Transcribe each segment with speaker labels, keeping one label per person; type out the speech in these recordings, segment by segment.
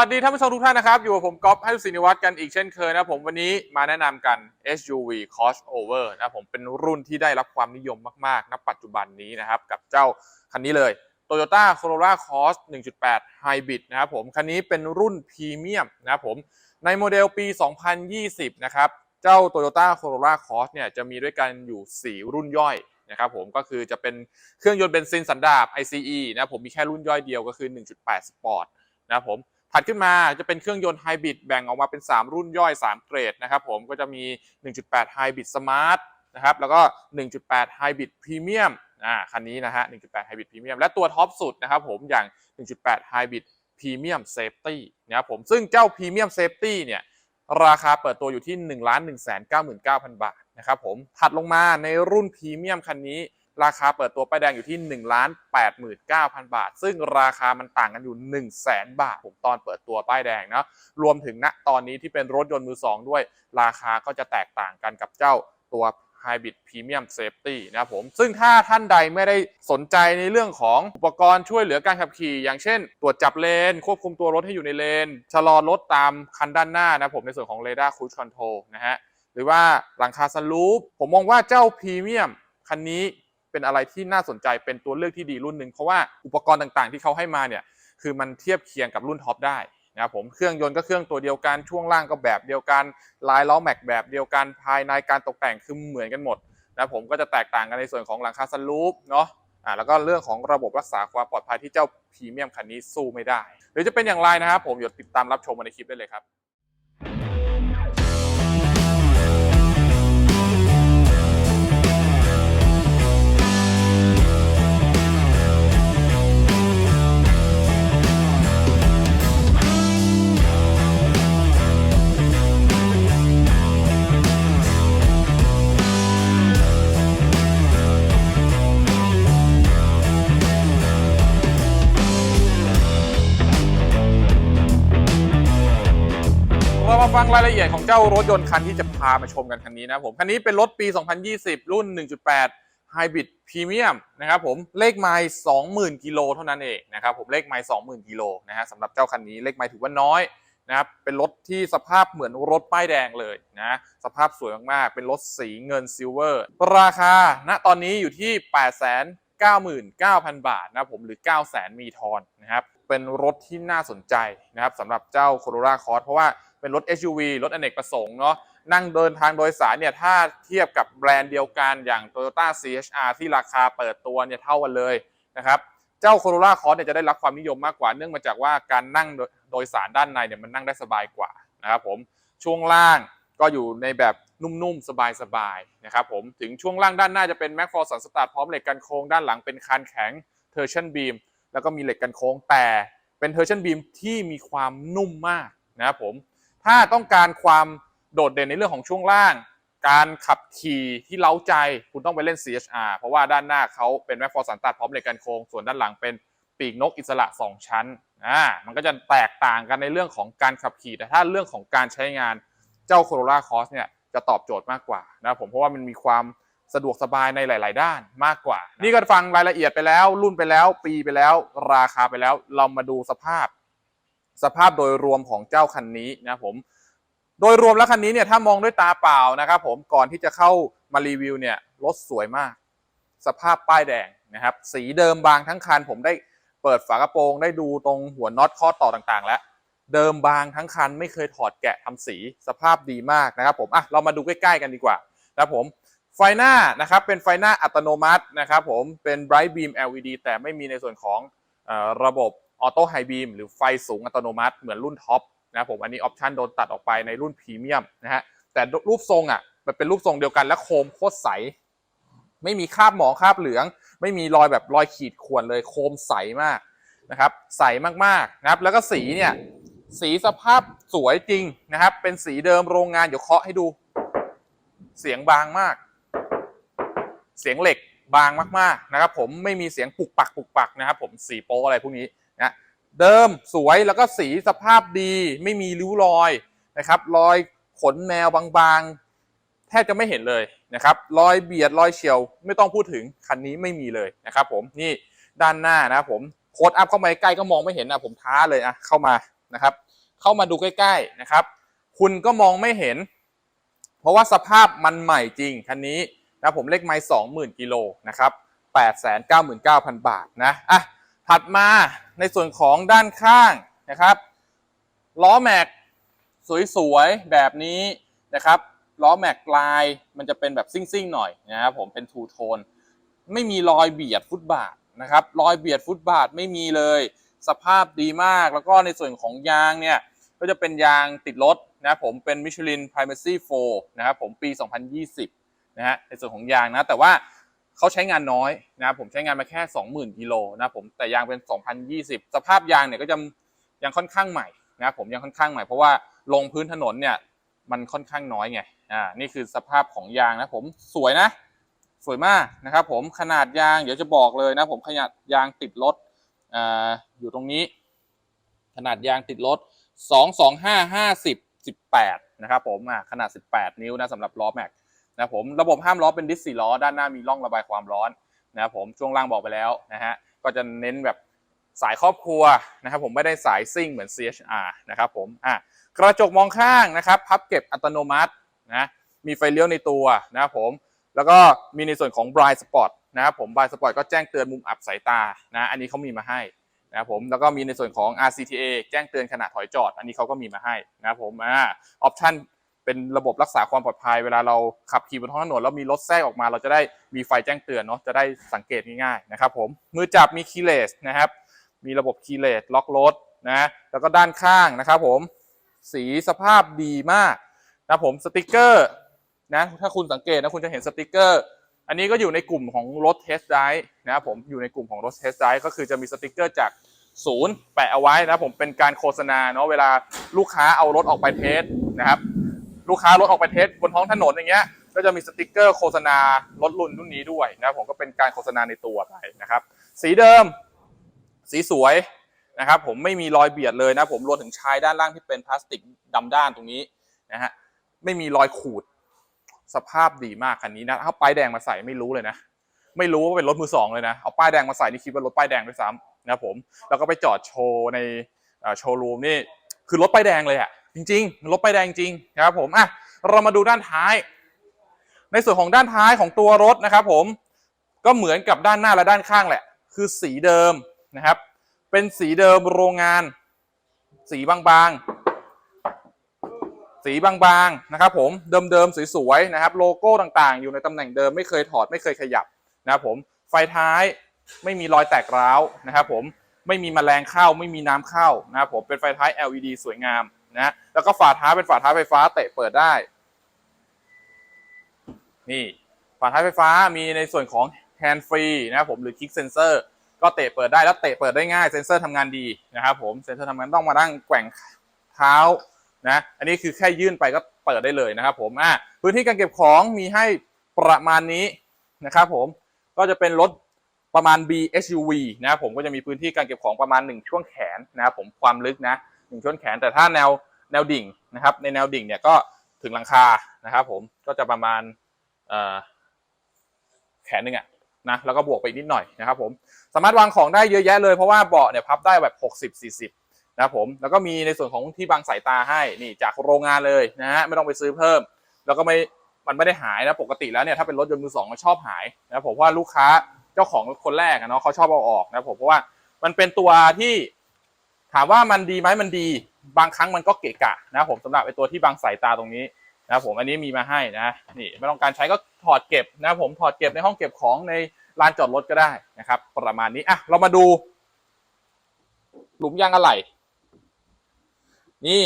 Speaker 1: สวัสดีท่านผู้ชมทุกท่านนะครับ อยู่กับผมก๊อฟให้ศินิวัฒน์กันอีกเช่นเคยนะครับผมวันนี้มาแนะนำกัน SUV crossover นะครับผมเป็นรุ่นที่ได้รับความนิยมมากๆณปัจจุบันนี้นะครับกับเจ้าคันนี้เลย Toyota Corolla Cross 1.8 Hybrid นะครับผมคันนี้เป็นรุ่นพรีเมียมนะครับผมในโมเดลปี 2020 นะครับเจ้า Toyota Corolla Cross เนี่ยจะมีด้วยกันอยู่ 4 รุ่นย่อยนะครับผมก็คือจะเป็นเครื่องยนต์เบนซินสันดาป ICE นะครับผมมีแค่รุ่นย่อยเดียวก็คือ 1.8 Sport นะครับผม ถัดขึ้นมาจะเป็นเครื่องยนต์ไฮบริดแบ่งออกมาเป็น 3 รุ่นย่อย 3 เกรดนะครับผมก็จะมี 1.8 Hybrid Smart นะครับแล้วก็ 1.8 Hybrid Premium อ่าคันนี้นะฮะ 1.8 Hybrid Premium และตัวท็อปสุดนะครับผมอย่าง 1.8 Hybrid Premium Safety นะครับผมซึ่งเจ้า Premium Safety เนี่ยราคาเปิดตัวอยู่ที่ 1 1 9 9 0 0 0 บาทนะครับผมถัดลงมาในรุ่นพรีเมียมคันนี้ ราคาเปิดตัวป้ายแดงอยู่ที่1 8 9 0 0 0บาท ซึ่งราคามันต่างกันอยู่1 0 0 0 0แบาทผมตอนเปิดตัวป้ายแดงเนาะรวมถึงณตอนนี้ที่เป็นรถยนต์มือ2ด้วย ราคาก็จะแตกต่างกันกับเจ้าตัว Hybrid Premium Safety นะครับผมซึ่งถ้าท่านใดไม่ได้สนใจในเรื่องของอุปกรณ์ช่วยเหลือการขับขี่ อย่างเช่น ตรวจจับเลน ควบคุมตัวรถให้อยู่ในเลน ชะลอรถตามคันด้านหน้านะผมในส่วนของ Radar Cruise Control นะฮะ หรือว่าหลังคาซันรูฟผมมองว่าเจ้าพรีเมียมคันนี้ เป็นอะไรที่น่าสนใจเป็นตัวเลือกที่ดีรุ่นหนึ่งเพราะว่าอุปกรณ์ต่างๆ ที่เขาให้มาเนี่ยคือมันเทียบเคียงกับรุ่นท็อปได้นะครับผมเครื่องยนต์ก็เครื่องตัวเดียวกันช่วงล่างก็แบบเดียวกันลายล้อแม็กแบบเดียวกันภายในการตกแต่งคือเหมือนกันหมดนะผมก็จะแตกต่างกันในส่วนของหลังคาซันรูฟเนาะอ่าแล้วก็เรื่องของระบบรักษาความปลอดภัยที่เจ้าพรีเมียมคันนี้สู้ไม่ได้ หรือจะเป็นอย่างไรนะครับผมเดี๋ยวติดตามรับชมมาในคลิปได้เลยครับ รามาฟังรายละเอียดของเจ้ารถยนต์คันที่จะพามาชมกันคันนี้นะผม คันนี้เป็นรถปี 2020 รุ่น 1.8 Hybrid Premium นะครับผม เลขไมล์20,000 กิโลเท่านั้นเองนะครับผม เลขไมล์20,000 กิโลนะฮะสำหรับเจ้าคันนี้เลขไมล์ถือว่าน้อยนะครับ เป็นรถที่สภาพเหมือนรถป้ายแดงเลยนะ สภาพสวยมากๆ เป็นรถสีเงินซิลเวอร์ ราคา ณ ตอนนี้อยู่ที่899,000 บาทนะครับผมหรือ900,000 มีทอนนะครับเป็นรถที่น่าสนใจนะครับสำหรับเจ้า Corolla Cross เพราะว่า เป็นรถ SUV รถอเนกประสงค์เนาะนั่งเดินทางโดยสารเนี่ยถ้าเทียบกับแบรนด์เดียวกันอย่าง Toyota CHR ที่ราคาเปิดตัวเนี่ยเท่ากันเลยนะครับเจ้า Corolla Cross เนี่ยจะได้รับความนิยมมากกว่าเนื่องมาจากว่าการนั่งโดยสารด้านในเนี่ยมันนั่งได้สบายกว่านะครับผมช่วงล่างก็อยู่ในแบบนุ่มๆ สบายๆนะครับผมถึงช่วงล่างด้านหน้าจะเป็น Mac f o r s สตาร์ทพร้อมเหล็กกันโค้งด้านหลังเป็นคานแข็ง Torsion Beam แล้วก็มีเหล็กกันโค้งแต่เป็นเทอร์ชันบีมที่มีความนุ่มมากนะครับผม ถ้าต้องการความโดดเด่นในเรื่องของช่วงล่าง การขับขี่ที่เล้าใจคุณต้องไปเล่น CHR เพราะว่าด้านหน้าเขาเป็นแมคฟอร์สันตัดพร้อมเหล็กกันโค้งส่วนด้านหลังเป็นปีกนกอิสระ 2 ชั้นอ่ามันก็จะแตกต่างกันในเรื่องของการขับขี่ แต่ถ้าเรื่องของการใช้งานเจ้า Corolla Cross เนี่ยจะตอบโจทย์มากกว่านะครับผมเพราะว่ามันมีความสะดวกสบายในหลาย ๆ ด้านมากกว่า นี่ก็ฟังรายละเอียดไปแล้ว รุ่นไปแล้ว ปีไปแล้ว ราคาไปแล้ว เรามาดูสภาพ สภาพโดยรวมของเจ้าคันนี้นะครับผมโดยรวมแล้วคันนี้เนี่ยถ้ามองด้วยตาเปล่านะครับผมก่อนที่จะเข้ามารีวิวเนี่ยรถสวยมาก สภาพป้ายแดงนะครับสีเดิมบางทั้งคันผมได้เปิดฝากระโปรงได้ดูตรงหัวน็อตข้อต่อต่างๆ แล้ว เดิมบางทั้งคันไม่เคยถอดแกะทำสีสภาพดีมากนะครับผมอะเรามาดูใกล้ๆกันดีกว่านะครับผมไฟหน้านะครับเป็นไฟหน้าอัตโนมัตินะครับผมเป็น Bright Beam LED แต่ไม่มีในส่วนของเออระบบ Auto High Beam หรือไฟสูงอัตโนมัติเหมือนรุ่นท็อปนะผมอันนี้ออปชันโดนตัดออกไปในรุ่นพรีเมียมนะฮะแต่รูปทรงอะมันเป็นรูปทรงเดียวกันและโคมโคตรใส ไม่มีคราบหมองคราบเหลือง ไม่มีรอยแบบรอยขีดข่วนเลยโคมใสมากนะครับใสมากๆนะครับแล้วก็สีเนี่ยสีสภาพสวยจริงนะครับ เป็นสีเดิมโรงงานเดี๋ยวเคาะให้ดู เสียงบางมาก เสียงเหล็กบางมากๆนะครับผมไม่มีเสียงปุกปักปุกปักนะครับ ผมสีโป๊อะไรพวกนี้ เดิมสวยแล้วก็สีสภาพดีไม่มีริ้วรอยนะครับรอยขนแมวบางๆ แทบจะไม่เห็นเลยนะครับรอยเบียดรอยเฉียวไม่ต้องพูดถึงคันนี้ไม่มีเลยนะครับผมนี่ด้านหน้านะครับผมโคดอัพเข้ามาใกล้ก็มองไม่เห็นนะผมท้าเลยอะเข้ามานะครับ เข้ามาดูใกล้ๆนะครับ คุณก็มองไม่เห็น เพราะว่าสภาพมันใหม่จริงคันนี้นะผมเลขไม้สองหมื่นกิโลนะครับแปดแสนเก้าหมื่นเก้าพันบาทนะอะ ถัดมาในส่วนของด้านข้างนะครับ ล้อแม็กสวยๆ แบบนี้นะครับล้อแม็กลายมันจะเป็นแบบซิ่งๆหน่อยนะครับผมเป็นทูโทนไม่มีรอยเบียดฟุตบาทนะครับรอยเบียดฟุตบาทไม่มีเลย สภาพดีมากแล้วก็ในส่วนของยางเนี่ยก็จะเป็นยางติดรถนะผมเป็น Michelin Primacy 4นะครับผมปี 2020นะฮะในส่วนของยางนะแต่ว่า เขาใช้งานน้อยนะครับผมใช้งานมาแค่ 20,000กิโลนะผมแต่ยางเป็น 2020 สภาพยางเนี่ยก็จะยังค่อนข้างใหม่นะครับผมยังค่อนข้างใหม่เพราะว่าลงพื้นถนนเนี่ยมันค่อนข้างน้อยไงอ่านี่คือสภาพของยางนะผมสวยนะ สวยมากนะครับผมขนาดยางเดี๋ยวจะบอกเลยนะผมขนาดยางติดรถอ่าอยู่ตรงนี้ ขนาดยางติดรถ 2 2 5 50 18นะครับผมอ่าขนาด 18 นิ้วนะสำหรับล้อแม็ก นะผมระบบห้ามล้อเป็นดิสสี่ล้อ ด้านหน้ามีร่องระบายความร้อนนะครับผมช่วงล่างบอกไปแล้วนะฮะก็จะเน้นแบบสายครอบครัวนะครับผมไม่ได้สายซิ่งเหมือน CHR นะครับผมอะกระจกมองข้างนะครับพับเก็บอัตโนมัตินะมีไฟเลี้ยวในตัวนะครับผมแล้วก็มีในส่วนของ Blind Spot นะครับผม Blind Spot ก็แจ้งเตือนมุมอับสายตานะอันนี้เขามีมาให้นะครับผมแล้วก็มีในส่วนของ RCTA แจ้งเตือนขณะถอยจอด อันนี้เขาก็มีมาให้นะครับผมอ่าออปชั่น เป็นระบบรักษาความปลอดภัย เวลาเราขับขี่บนท้องถนนแล้วมีรถแทรกออกมา เราจะได้มีไฟแจ้งเตือนเนาะจะได้สังเกตง่ายๆนะครับผมมือจับมีคีย์เลสนะครับมีระบบคีย์เลสล็อกรถนะแล้วก็ด้านข้างนะครับผมสีสภาพดีมากนะผมสติกเกอร์นะถ้าคุณสังเกตนะคุณจะเห็นสติกเกอร์ อันนี้ก็อยู่ในกลุ่มของรถเทสไดนะครับผมอยู่ในกลุ่มของรถเทสไดก็คือจะมีสติกเกอร์จากศูนย์แปะเอาไว้นะผมเป็นการโฆษณาเนาะเวลาลูกค้าเอารถออกไปเทสนะครับ ลูกค้ารถออกไปเทสบนท้องถนนอย่างเงี้ยก็จะมีสติกเกอร์โฆษณารถรุ่นรุ่นนี้ด้วยนะผมก็เป็นการโฆษณาในตัวไปนะครับ สีเดิม สีสวยนะครับผมไม่มีรอยเบียดเลยนะผมรวมถึงชายด้านล่างที่เป็นพลาสติกดำด้านตรงนี้นะฮะไม่มีรอยขูดสภาพดีมากคันนี้นะเอาป้ายแดงมาใส่ไม่รู้เลยนะไม่รู้ว่าเป็นรถมือสองเลยนะเอาป้ายแดงมาใส่นี่คิดว่ารถป้ายแดงด้วยซ้ำนะผมแล้วก็ไปจอดโชว์ในโชว์รูมนี่คือรถป้ายแดงเลยอะ จริงๆ รถป้ายแดงจริงนะครับผมอะเรามาดูด้านท้าย ในส่วนของด้านท้ายของตัวรถนะครับผมก็เหมือนกับด้านหน้าและด้านข้างแหละ คือสีเดิมนะครับ เป็นสีเดิมโรงงาน สีบางๆ สีบางๆนะครับผมเดิมๆสวยๆนะครับ โลโก้ต่างๆ อยู่ในตำแหน่งเดิมไม่เคยถอดไม่เคยขยับนะครับผมไฟท้ายไม่มีรอยแตกร้าวนะครับผมไม่มีแมลงเข้าไม่มีน้ำเข้านะครับผมเป็นไฟท้าย LED สวยงาม นะแล้วก็ฝาท้ายเป็นฝาท้ายไฟฟ้าเตะเปิดได้ นี่ฝาท้ายไฟฟ้ามีในส่วนของ hand free นะครับผมหรือ kick sensor ก็เตะเปิดได้แล้วเตะเปิดได้ง่ายเซนเซอร์ทำงานดีนะครับผมเซนเซอร์ทำงานต้องมานั่งแกว่งเท้านะอันนี้คือแค่ยื่นไปก็เปิดได้เลยนะครับผมอะพื้นที่การเก็บของมีให้ประมาณนี้นะครับผมก็จะเป็นรถประมาณ B SUV นะครับผมก็จะมีพื้นที่การเก็บของประมาณ 1 ช่วงแขนนะครับผมความลึกนะ หนึ่งช่วงแขน แต่ถ้าแนวแนวดิ่งนะครับ ในแนวดิ่งเนี่ยก็ถึงหลังคานะครับ ผมก็จะประมาณแขนหนึ่งอะนะแล้วก็บวกไปนิดหน่อยนะครับ ผมสามารถวางของได้เยอะแยะเลยเพราะว่าเบาะเนี่ยพับได้แบบ 60 40นะครับผมแล้วก็มีในส่วนของที่บังสายตาให้นี่จากโรงงานเลยนะฮะไม่ต้องไปซื้อเพิ่ม แล้วก็ไม่มันไม่ได้หายนะปกติแล้วเนี่ยถ้าเป็นรถยนต์มือสองมันชอบหายนะผมว่าลูกค้าเจ้าของคนแรกอะเนาะเขาชอบเอาออกนะผมเพราะว่ามันเป็นตัวที่ ถามว่ามันดีไหมมันดี บางครั้งมันก็เกะกะนะผมสำหรับไอตัวที่บังสายตาตรงนี้นะผมอันนี้มีมาให้นะนี่ไม่ต้องการใช้ก็ถอดเก็บนะผมถอดเก็บในห้องเก็บของในลานจอดรถก็ได้นะครับ ประมาณนี้อะเรามาดู หลุมยางอะไหล่นี่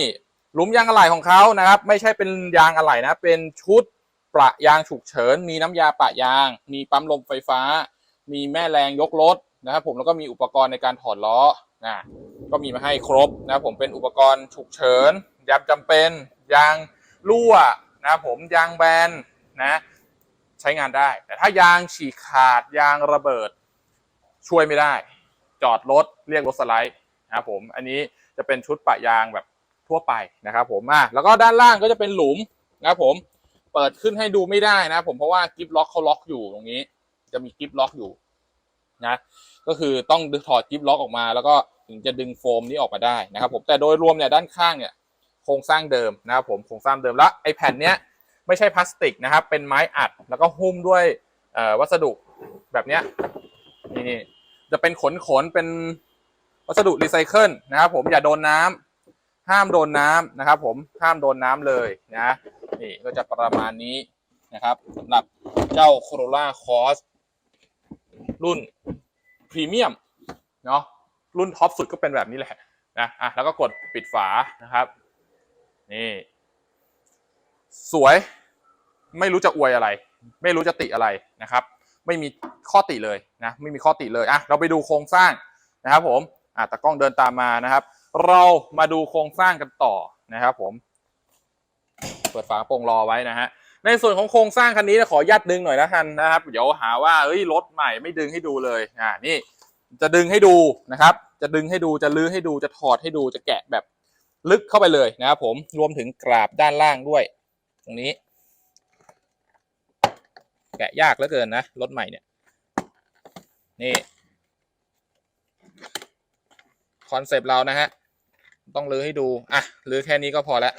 Speaker 1: หลุมยางอะไหล่ของเขานะครับ ไม่ใช่เป็นยางอะไหล่นะ เป็นชุดประยางฉุกเฉิน มีน้ำยาปะยาง มีปั๊มลมไฟฟ้า มีแม่แรงยกรถนะครับผมแล้วก็มีอุปกรณ์ในการถอดล้อนะ ก็มีมาให้ครบนะครับผมเป็นอุปกรณ์ฉุกเฉินยามจำเป็น ยางรั่วนะครับผมยางแบนนะใช้งานได้ แต่ถ้ายางฉีกขาดยางระเบิดช่วยไม่ได้ จอดรถเรียกรถสไลด์นะครับผมอันนี้จะเป็นชุดปะยางแบบทั่วไปนะครับผมอะแล้วก็ด้านล่างก็จะเป็นหลุมนะครับผมเปิดขึ้นให้ดูไม่ได้นะครับผมเพราะว่ากิฟล็อกเขาล็อกอยู่ตรงนี้ จะมีกิฟล็อกอยู่นะ ก็คือต้องถอดจิ๊บล็อกออกมา แล้วก็ถึงจะดึงโฟมนี้ออกมาได้นะครับผมแต่โดยรวมเนี่ยด้านข้างเนี่ยโครงสร้างเดิมนะครับผมโครงสร้างเดิมแล้วไอแผ่นเนี้ยไม่ใช่พลาสติกนะครับ เป็นไม้อัดแล้วก็หุ้มด้วยวัสดุแบบเนี้ยนี่นี่จะเป็นขนขนเป็นวัสดุรีไซเคิลนะครับผมอย่าโดนน้ำห้ามโดนน้ำนะครับ ผมห้ามโดนน้ำเลยนะนี่ก็จะประมาณนี้นะครับสำหรับเจ้า Corolla Cross รุ่น พรีเมียมเนาะรุ่นท็อปสุดก็เป็นแบบนี้แหละนะอะแล้วก็กดปิดฝานะครับ นี่ สวยไม่รู้จะอวยอะไร ไม่รู้จะติอะไรนะครับ ไม่มีข้อติเลยนะไม่มีข้อติเลยอะเราไปดูโครงสร้างนะครับผมอะตากล้องเดินตามมานะครับ เรามาดูโครงสร้างกันต่อนะครับ ผม เปิดฝากระโปรงรอไว้นะฮะ ในส่วนของโครงสร้างคันนี้นะขออนุญาตดึงหน่อยนะทันนะครับ เดี๋ยวหาว่าเอ้ยรถใหม่ไม่ดึงให้ดูเลยอ่านี่จะดึงให้ดูนะครับ จะดึงให้ดูจะลื้อให้ดูจะถอดให้ดูจะแกะแบบลึกเข้าไปเลยนะครับผมรวมถึงกราบด้านล่างด้วย ตรงนี้ แกะยากเหลือเกินนะรถใหม่เนี่ยนี่คอนเซปต์เรานะฮะต้องลื้อให้ดูอะลื้อแค่นี้ก็พอแล้ว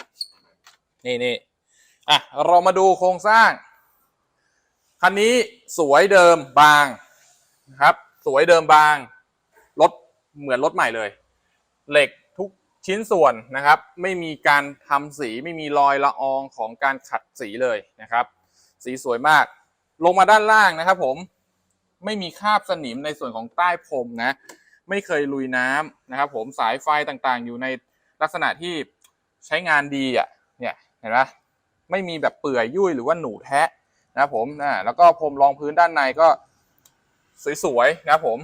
Speaker 1: นี่นี่ อะเรามาดูโครงสร้าง คันนี้สวยเดิมบางนะครับ สวยเดิมบางรถเหมือนรถใหม่เลย เหล็กทุกชิ้นส่วนนะครับ ไม่มีการทำสีไม่มีรอยละอองของการขัดสีเลยนะครับ สีสวยมาก ลงมาด้านล่างนะครับ ผมไม่มีคราบสนิมในส่วนของใต้พรมนะ ไม่เคยลุยน้ำนะครับ ผมสายไฟต่างๆ อยู่ในลักษณะที่ใช้งานดีอะเนี่ยเห็นไหม ไม่มีแบบเปื่อยยุ่ยหรือว่าหนูแทะนะครับผมอ่าแล้วก็พรมรองพื้นด้านในก็สวยๆนะครับผม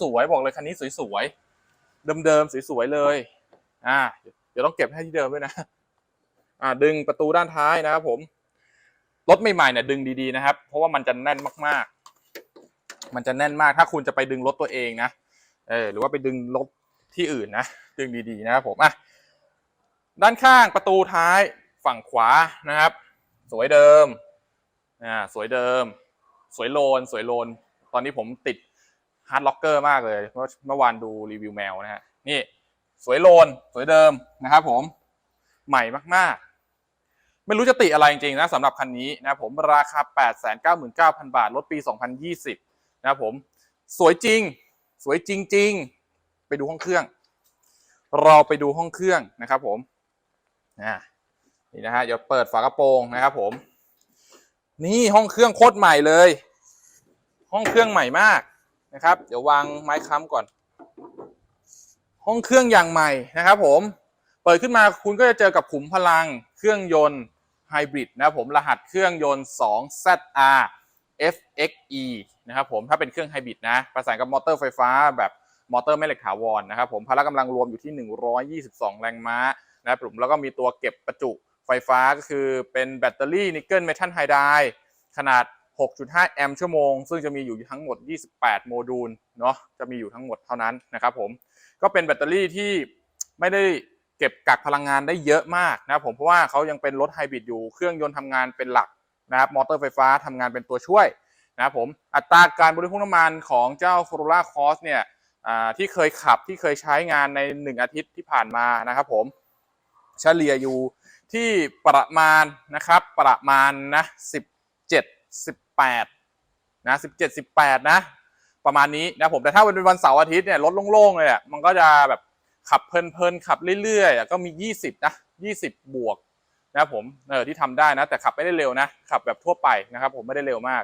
Speaker 1: สวยๆบอกเลยคันนี้สวยๆเดิมๆสวยๆเลยอ่าเดี๋ยวต้องเก็บให้ที่เดิมด้วยนะอ่าดึงประตูด้านท้ายนะครับผมรถใหม่ๆเนี่ยดึงดีๆนะครับ เพราะว่ามันจะแน่นมากๆ มันจะแน่นมากถ้าคุณจะไปดึงรถตัวเองนะเออหรือว่าไปดึงรถที่อื่นนะดึงดีๆนะครับผมอะด้านข้างประตูท้าย ฝั่งขวานะครับ สวยเดิมอ่าสวยเดิม สวยโลน สวยโลน ตอนนี้ผมติดฮาร์ดล็อกเกอร์มากเลยเพราะเมื่อวานดูรีวิวแมวนะฮะนี่สวยโลน สวยเดิมนะครับผมใหม่มากๆ ไม่รู้จะติอะไรจริงๆนะสำหรับคันนี้นะครับผมราคา 899,000 บาทรถปี 2020 นะครับผมสวยจริง สวยจริง ๆ ไปดูห้องเครื่อง เราไปดูห้องเครื่องนะครับผมอ่า นี่นะฮะเดี๋ยวเปิดฝากระโปรงนะครับผม นี่ห้องเครื่องโคตรใหม่เลย ห้องเครื่องใหม่มากนะครับ เดี๋ยววางไม้ค้ำก่อน ห้องเครื่องอย่างใหม่นะครับ ผม เปิดขึ้นมาคุณก็จะเจอกับขุมพลังเครื่องยนต์ไฮบริดนะครับผมรหัสเครื่องยนต์ 2ZR FXE นะครับผมถ้าเป็นเครื่องไฮบริดนะ ประสานกับมอเตอร์ไฟฟ้าแบบมอเตอร์แม่เหล็กถาวรนะครับผมพละกำลังรวมอยู่ที่ 122 แรงม้านะครับผมแล้วก็มีตัวเก็บประจุ ไฟฟ้าก็คือเป็นแบตเตอรี่นิกเกิลเมทัลไฮไดร์ขนาด 6.5 แอมป์ชั่วโมง ซึ่งจะมีอยู่ทั้งหมด 28 โมดูลเนาะจะมีอยู่ทั้งหมดเท่านั้นนะครับผมก็เป็นแบตเตอรี่ที่ไม่ได้เก็บกักพลังงานได้เยอะมากนะครับผมเพราะว่าเขายังเป็นรถไฮบริดอยู่เครื่องยนต์ทำงานเป็นหลักนะครับมอเตอร์ไฟฟ้าทำงานเป็นตัวช่วยนะครับผมอัตราการบริโภคน้ำมันของเจ้า Corolla Cross เนี่ยที่เคยขับที่เคยใช้งานใน 1 อาทิตย์ที่ผ่านมานะครับผมเฉลี่ยอยู่ ที่ประมาณนะครับประมาณนะ17 18นะ17 18 นะ ประมาณนี้นะผมแต่ถ้าเป็นวันเสาร์อาทิตย์เนี่ยรถโล่งๆเลยอะมันก็จะแบบขับเพลินๆขับเรื่อยๆก็มี 20 นะ 20 บวกนะผมเออที่ทำได้นะ แต่ขับไม่ได้เร็วนะ ขับแบบทั่วไปนะครับผมไม่ได้เร็วมาก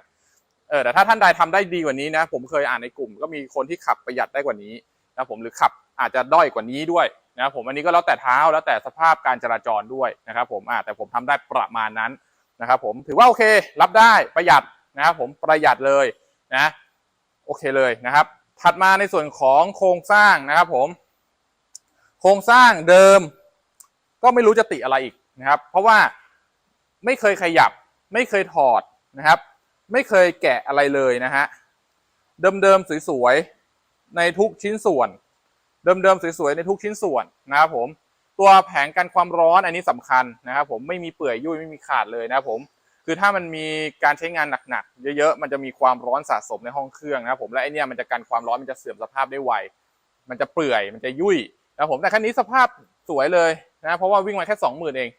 Speaker 1: เออแต่ถ้าท่านใดทำได้ดีกว่านี้นะ ผมเคยอ่านในกลุ่ม ก็มีคนที่ขับประหยัดได้กว่านี้นะผมหรือขับอาจจะด้อยกว่านี้ด้วย นะผมอันนี้ก็แล้วแต่เท้าแล้วแต่สภาพการจราจรด้วยนะครับผมอ่าแต่ผมทำได้ประมาณนั้นนะครับผมถือว่าโอเครับได้ประหยัดนะครับผมประหยัดเลยนะโอเคเลยนะครับ ถัดมาในส่วนของโครงสร้างนะครับผม โครงสร้างเดิม ก็ไม่รู้จะติอะไรอีกนะครับ เพราะว่าไม่เคยขยับ ไม่เคยถอดนะครับ ไม่เคยแกะอะไรเลยนะฮะเดิมๆสวยๆในทุกชิ้นส่วน เดิมๆสวยๆในทุกชิ้นส่วนนะครับผมตัวแผงกันความร้อนอันนี้สำคัญนะครับผมไม่มีเปื่อยยุ่ยไม่มีขาดเลยนะครับผมคือถ้ามันมีการใช้งานหนักๆเยอะๆมันจะมีความร้อนสะสมในห้องเครื่องนะครับผมและไอเนี่ยมันจะกันความร้อนมันจะเสื่อมสภาพได้ไวมันจะเปื่อยมันจะยุ่ยนะครับผมแต่คันนี้สภาพสวยเลยนะเพราะว่าวิ่งมาแค่สองหมื่นเอง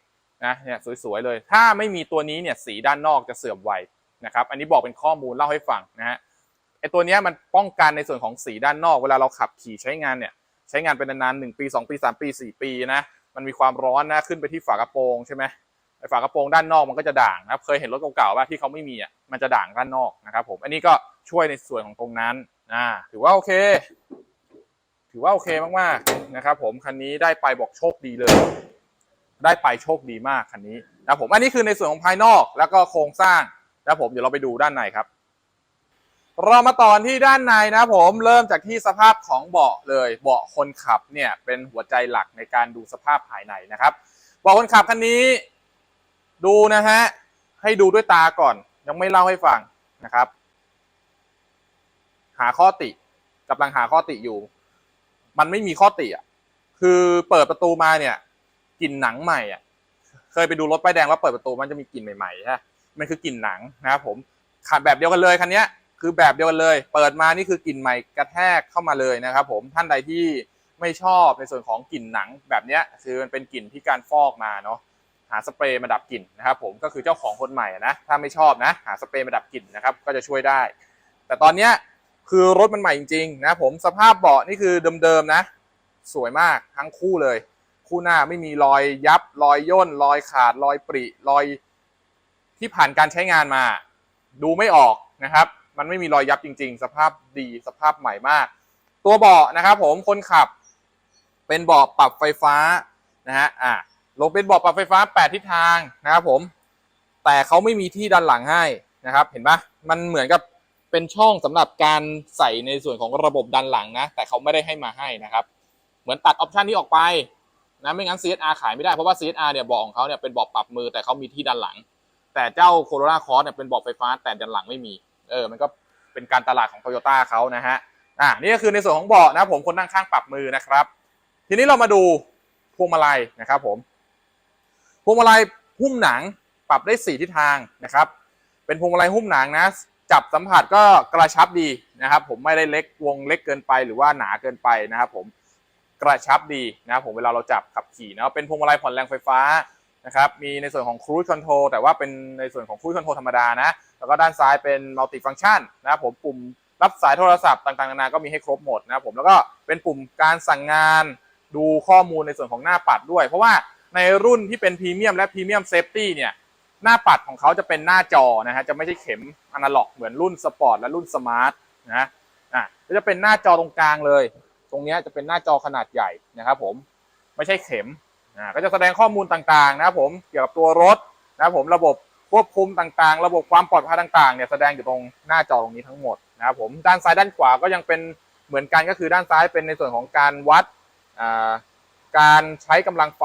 Speaker 1: นะเนี่ยสวยๆเลย ถ้าไม่มีตัวนี้เนี่ยสีด้านนอกจะเสื่อมไวนะครับอันนี้บอกเป็นข้อมูลเล่าให้ฟังนะฮะไอตัวเนี้ยมันป้องกันในส่วนของสีด้านนอก เวลาเราขับขี่ใช้งานเนี่ย ใช้งานเป็นนานๆหนึ่งปีสองปีสามปีสี่ปีนะมันมีความร้อนนะขึ้นไปที่ฝากระโปรงใช่ไหมไอฝากระโปรงด้านนอกมันก็จะด่างนะครับเคยเห็นรถเก่าๆว่าที่เขาไม่มีอะมันจะด่างด้านนอกนะครับผมอันนี้ก็ช่วยในส่วนของตรงนั้นอ่าถือว่าโอเค ถือว่าโอเคมากๆนะครับผมคันนี้ได้ไปบอกโชคดีเลย ได้ไปโชคดีมากคันนี้นะผมอันนี้คือในส่วนของภายนอกแล้วก็โครงสร้างนะผมเดี๋ยวเราไปดูด้านในครับ เรามาต่อที่ด้านในนะผมเริ่มจากที่สภาพของเบาะเลยเบาะคนขับเนี่ยเป็นหัวใจหลักในการดูสภาพภายในนะครับเบาะคนขับคันนี้ ดูนะฮะให้ดูด้วยตาก่อน ยังไม่เล่าให้ฟังนะครับ หาข้อติกำลังหาข้อติอยู่ มันไม่มีข้อติอะคือเปิดประตูมาเนี่ยกลิ่นหนังใหม่อะเคยไปดูรถป้ายแดงว่าเปิดประตูมันจะมีกลิ่นใหม่ๆใช่ไหมมันคือกลิ่นหนังนะครับผมขับแบบเดียวกันเลยคันนี้ คือแบบเดียวกันเลย เปิดมานี่คือกลิ่นใหม่กระแทกเข้ามาเลยนะครับผมท่านใดที่ไม่ชอบในส่วนของกลิ่นหนังแบบนี้คือมันเป็นกลิ่นที่การฟอกมาเนาะหาสเปรย์มาดับกลิ่นนะครับผมก็คือเจ้าของคนใหม่นะถ้าไม่ชอบนะ หาสเปรย์มาดับกลิ่นนะครับก็จะช่วยได้ แต่ตอนเนี้ยคือรถมันใหม่จริงๆนะผมสภาพเบาะนี่คือเดิมๆนะ สวยมากทั้งคู่เลย คู่หน้าไม่มีรอยยับรอยย่น รอยขาดรอยปริรอยที่ผ่านการใช้งานมา ดูไม่ออกนะครับ มันไม่มีรอยยับจริง ๆ สภาพดีสภาพใหม่มาก ตัวเบาะนะครับผมคนขับ เป็นเบาะปรับไฟฟ้านะฮะอ่าลงเป็นเบาะปรับไฟฟ้า 8 ทิศทางนะครับผม แต่เขาไม่มีที่ดันหลังให้นะครับ เห็นปะมันเหมือนกับเป็นช่องสำหรับการใส่ในส่วนของระบบดันหลังนะ แต่เขาไม่ได้ให้มาให้นะครับ เหมือนตัดออปชันนี้ออกไปนะไม่งั้น CSR ขายไม่ได้เพราะว่า CSR เนี่ยเบาะของเขาเนี่ยเป็นเบาะปรับมือแต่เขามีที่ดันหลัง แต่เจ้า Corolla Cross เนี่ยเป็นเบาะไฟฟ้าแต่ดันหลังไม่มี เออมันก็เป็นการตลาดของโตโยต้าเขานะฮะอ่านี่ก็คือในส่วนของเบาะนะผมคนนั่งข้างปรับมือนะครับ ทีนี้เรามาดูพวงมาลัยนะครับผมพวงมาลัยหุ้มหนังปรับได้สี่ทิศทางนะครับ เป็นพวงมาลัยหุ้มหนังนะ จับสัมผัสก็กระชับดีนะครับ ผมไม่ได้เล็กวงเล็กเกินไปหรือว่าหนาเกินไปนะครับผมกระชับดีนะครับผมเวลาเราจับขับขี่นะเป็นพวงมาลัยผ่อนแรงไฟฟ้า นะครับมีในส่วนของ Cruise Control แต่ว่าเป็นในส่วนของ Cruise Control ธรรมดานะแล้วก็ด้านซ้ายเป็น Multi Function นะครับผมปุ่มรับสายโทรศัพท์ต่างๆนานาก็มีให้ครบหมดนะครับผมแล้วก็เป็นปุ่มการสั่งงานดูข้อมูลในส่วนของหน้าปัดด้วย เพราะว่าในรุ่นที่เป็นพรีเมียมและพรีเมียมเซฟตี้เนี่ยหน้าปัดของเขาจะเป็นหน้าจอนะฮะจะไม่ใช่เข็มอนาล็อกเหมือนรุ่นสปอร์ตและรุ่นสมาร์ทนะอะก็จะเป็นหน้าจอตรงกลางเลย ตรงนี้จะเป็นหน้าจอขนาดใหญ่นะครับผมไม่ใช่เข็ม อ่าก็จะแสดงข้อมูลต่างๆนะครับผมเกี่ยวกับตัวรถนะครับผมระบบควบคุมต่างๆ ระบบความปลอดภัยต่างๆเนี่ยแสดงอยู่ตรงหน้าจอตรงนี้ทั้งหมดนะครับผมด้านซ้ายด้านขวาก็ยังเป็นเหมือนกันก็คือด้านซ้ายเป็นในส่วนของการวัดการใช้กำลังไฟ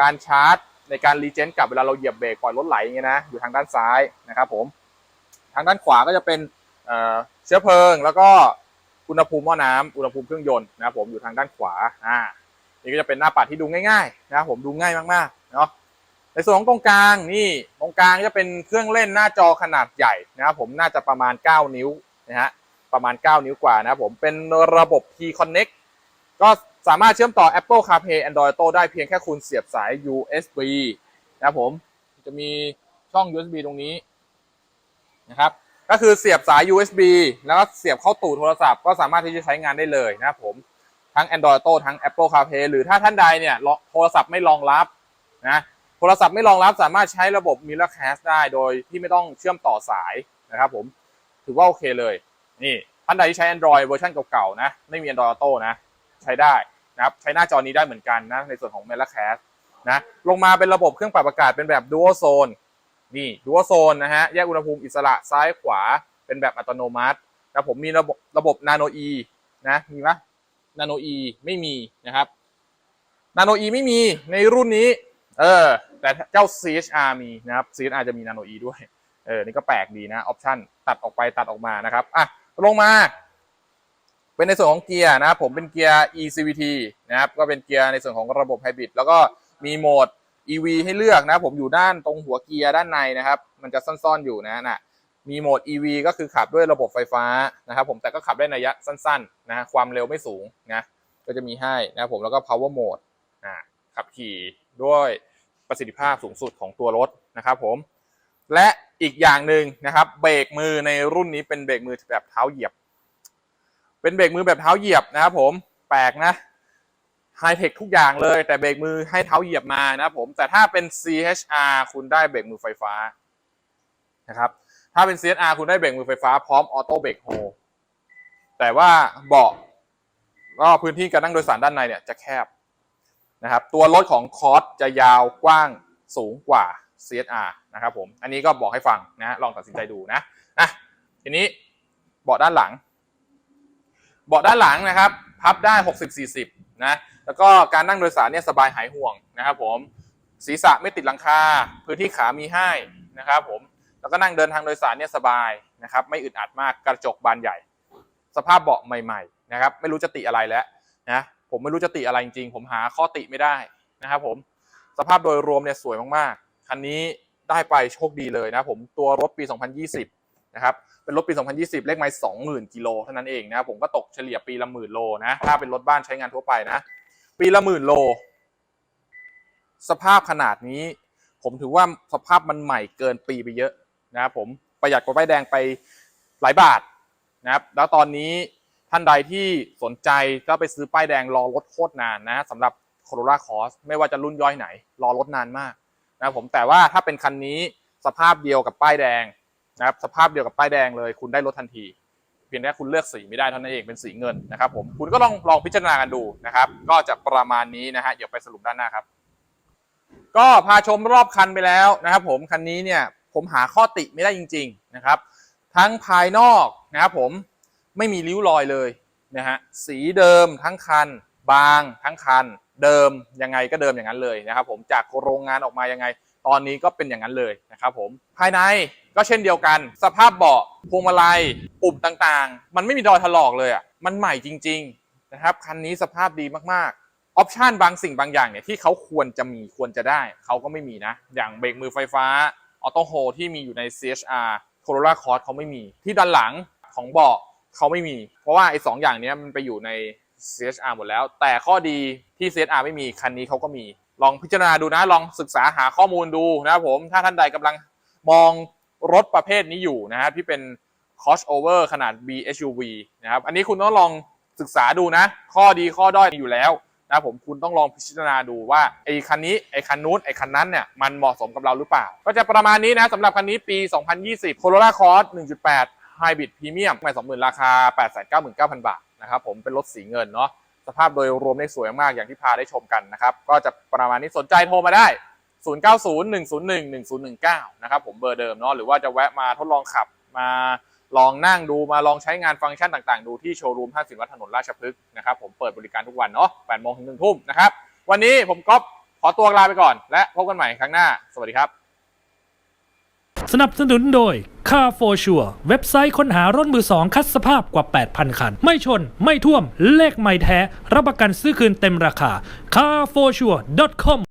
Speaker 1: การชาร์จ ในการรีเจนกลับเวลาเราเหยียบเบรกปล่อยรถไหลอย่างเงี้ยนะอยู่ทางด้านซ้ายนะครับผมทางด้านขวาก็จะเป็นเชื้อเพลิง แล้วก็อุณหภูมิหม้อน้ำอุณหภูมิเครื่องยนต์นะครับผมอยู่ทางด้านขวาอ่า นี่ก็จะเป็นหน้าปัดที่ดูง่ายๆนะครับผมดูง่ายมากๆเนาะในส่วนของตรงกลางนี่ตรงกลางจะเป็นเครื่องเล่นหน้าจอขนาดใหญ่นะครับผมน่าจะประมาณ 9 นิ้วนะฮะประมาณ 9 นิ้วกว่านะครับผมเป็นระบบ T Connect ก็สามารถเชื่อมต่อ Apple CarPlay Android Auto ได้เพียงแค่คุณเสียบสาย USB นะครับผมจะมีช่อง USB ตรงนี้นะครับก็คือเสียบสาย USB แล้วก็เสียบเข้าตู้โทรศัพท์ก็สามารถที่จะใช้งานได้เลยนะครับผม ทั้ง Android Auto ทั้ง Apple CarPlay หรือถ้าท่านใดเนี่ยโทรศัพท์ไม่รองรับนะโทรศัพท์ไม่รองรับสามารถใช้ระบบ Miracast ได้โดยที่ไม่ต้องเชื่อมต่อสายนะครับผมถือว่าโอเคเลย นี่ท่านใดที่ใช้ Android เวอร์ชันเก่าๆนะไม่มี Android Auto นะใช้ได้นะครับใช้หน้าจอนี้ได้เหมือนกันนะในส่วนของ m e l a c a s t นะลงมาเป็นระบบเครื่องปรับอากาศเป็นแบบ Dual Zone นี่ Dual Zone นะฮะ แยกอุณหภูมิอิสระซ้ายขวาเป็นแบบอัตโนมัตินะผมมีระบบระบบ Nano E นะ มีไหม Nano E ไม่มีนะครับ Nano E ไม่มีในรุ่นนี้ เออ แต่เจ้า CHR มีนะครับ CHR จะมี Nano E ด้วย เออ นี่ก็แปลกดีนะออปชั่นตัดออกไปตัดออกมานะครับ อะ ลงมา เป็นในส่วนของเกียร์นะครับ ผมเป็นเกียร์ eCVT นะครับ ก็เป็นเกียร์ในส่วนของระบบไฮบริดแล้วก็มีโหมด EV ให้เลือกนะผมอยู่ด้านตรงหัวเกียร์ด้านในนะครับ มันจะซ่อนๆอยู่นะน่ะ มีโหมด EV ก็คือขับด้วยระบบไฟฟ้านะครับผมแต่ก็ขับได้ในระยะสั้นๆนะความเร็วไม่สูงนะก็จะมีให้นะครับผมแล้วก็ power mode อ่าขับขี่ด้วยประสิทธิภาพสูงสุดของตัวรถนะครับผมและอีกอย่างหนึ่งนะครับเบรกมือในรุ่นนี้เป็นเบรกมือแบบเท้าเหยียบ เป็นเบรกมือแบบเท้าเหยียบนะครับผมแปลกนะไฮเทคทุกอย่างเลยแต่เบรกมือให้เท้าเหยียบมานะครับผมแต่ถ้าเป็น CHR คุณได้เบรกมือไฟฟ้านะครับ ถ้าเป็น CHR คุณได้เบรกมือไฟฟ้าพร้อมออโต้เบรกโฮแต่ว่าเบาะก็พื้นที่การนั่งโดยสารด้านในเนี่ยจะแคบนะครับ ตัวรถของคอร์สจะยาวกว้างสูงกว่า CSR นะครับผม อันนี้ก็บอกให้ฟังนะลองตัดสินใจดูนะอะทีนี้เบาะด้านหลัง เบาะด้านหลังนะครับ พับได้ 60-40 นะ แล้วก็การนั่งโดยสารเนี่ยสบายหายห่วงนะครับผม ศีรษะไม่ติดหลังคา พื้นที่ขามีให้นะครับผม แล้วก็นั่งเดินทางโดยสารเนี่ยสบายนะครับ ไม่อึดอัดมากกระจกบานใหญ่ สภาพเบาะใหม่ๆนะครับ ไม่รู้จะติอะไรแล้วนะผมไม่รู้จะติอะไรจริงๆ ผมหาข้อติไม่ได้นะครับผมสภาพโดยรวมเนี่ยสวยมากๆคันนี้ได้ไปโชคดีเลยนะผมตัวรถปี 2020 นะครับ เป็นรถปี 2020 เลขไมล์20,000 กิโลเท่านั้นเองนะผมก็ตกเฉลี่ยปีละหมื่นโลนะ ถ้าเป็นรถบ้านใช้งานทั่วไปนะ ปีละหมื่นโล สภาพขนาดนี้ ผมถือว่าสภาพมันใหม่เกินปีไปเยอะ นะครับผมประหยัดกว่าป้ายแดงไปหลายบาทนะครับแล้วตอนนี้ท่านใดที่สนใจก็ไปซื้อป้ายแดงรอรถโคตรนานนะสำหรับ Corolla Cross ไม่ว่าจะรุ่นย่อยไหน รอรถนานมากนะครับผมแต่ว่าถ้าเป็นคันนี้สภาพเดียวกับป้ายแดงนะครับสภาพเดียวกับป้ายแดงเลย คุณได้รถทันที เพียงแค่คุณเลือกสีไม่ได้เท่านั้นเองเป็นสีเงินนะครับผมคุณก็ลองลองพิจารณากันดูนะครับ ก็จะประมาณนี้นะฮะเดี๋ยวไปสรุปด้านหน้าครับ ก็พาชมรอบคันไปแล้วนะครับผมคันนี้เนี่ย ผมหาข้อติไม่ได้จริง ๆนะครับ ทั้งภายนอกนะครับผมไม่มีริ้วรอยเลยนะฮะสีเดิมทั้งคัน บางทั้งคัน เดิมยังไงก็เดิมอย่างนั้นเลยนะครับ ผมจากโรงงานออกมายังไง ตอนนี้ก็เป็นอย่างนั้นเลยนะครับผมภายในก็เช่นเดียวกัน สภาพเบาะพวงมาลัยปุ่มต่างๆ มันไม่มีรอยถลอกเลยอะมันใหม่จริง ๆนะครับคันนี้สภาพดีมากๆออปชันบางสิ่งบางอย่างเนี่ยที่เขาควรจะมีควรจะได้ เขาก็ไม่มีนะ อย่างเบรกมือไฟฟ้า ออโต้โฮที่มีอยู่ใน CHR Corolla Cross เขาไม่มี ที่ด้านหลังของเบาะเขาไม่มี เพราะว่าไอ้สองอย่างนี้มันไปอยู่ใน CHR หมดแล้ว แต่ข้อดีที่ CHR ไม่มีคันนี้เขาก็มี ลองพิจารณาดูนะ ลองศึกษาหาข้อมูลดูนะครับผม ถ้าท่านใดกำลังมองรถประเภทนี้อยู่นะครับที่เป็น crossover ขนาด B SUV นะครับ อันนี้คุณต้องลองศึกษาดูนะ ข้อดีข้อด้อยอยู่แล้ว นะผมคุณต้องลองพิจารณาดูว่าไอ้คันนี้ไอ้คันนู้นไอ้คันนั้นเนี่ยมันเหมาะสมกับเราหรือเปล่า ก็จะประมาณนี้นะสำหรับคันนี้ปี 2020 Corolla Cross 1.8 Hybrid Premium ไม่20,000 ราคา 899,000 บาทนะครับผมเป็นรถสีเงินเนาะสภาพโดยรวมได้สวยมากอย่างที่พาได้ชมกันนะครับก็จะประมาณนี้สนใจโทรมาได้ 0901011019 นะครับผมเบอร์เดิมเนาะหรือว่าจะแวะมาทดลองขับมา ลองนั่งดูมาลองใช้งานฟังก์ชันต่างๆ ดูที่โชว์รูมท่าสินวัฒนถนนราชพฤกษ์นะครับผมเปิดบริการทุกวันเนาะ8โมงถึง1ทุ่มนะครับวันนี้ผมก๊อฟขอตัวลาไปก่อน และพบกันใหม่ครั้งหน้า สวัสดีครับ
Speaker 2: สนับสนุนโดย Car for Sure เว็บไซต์ค้นหารถมือสองคัดสภาพกว่า 8,000 คัน ไม่ชน ไม่ท่วม เลขไม่แท้ รับประกันซื้อคืนเต็มราคา carforsure.com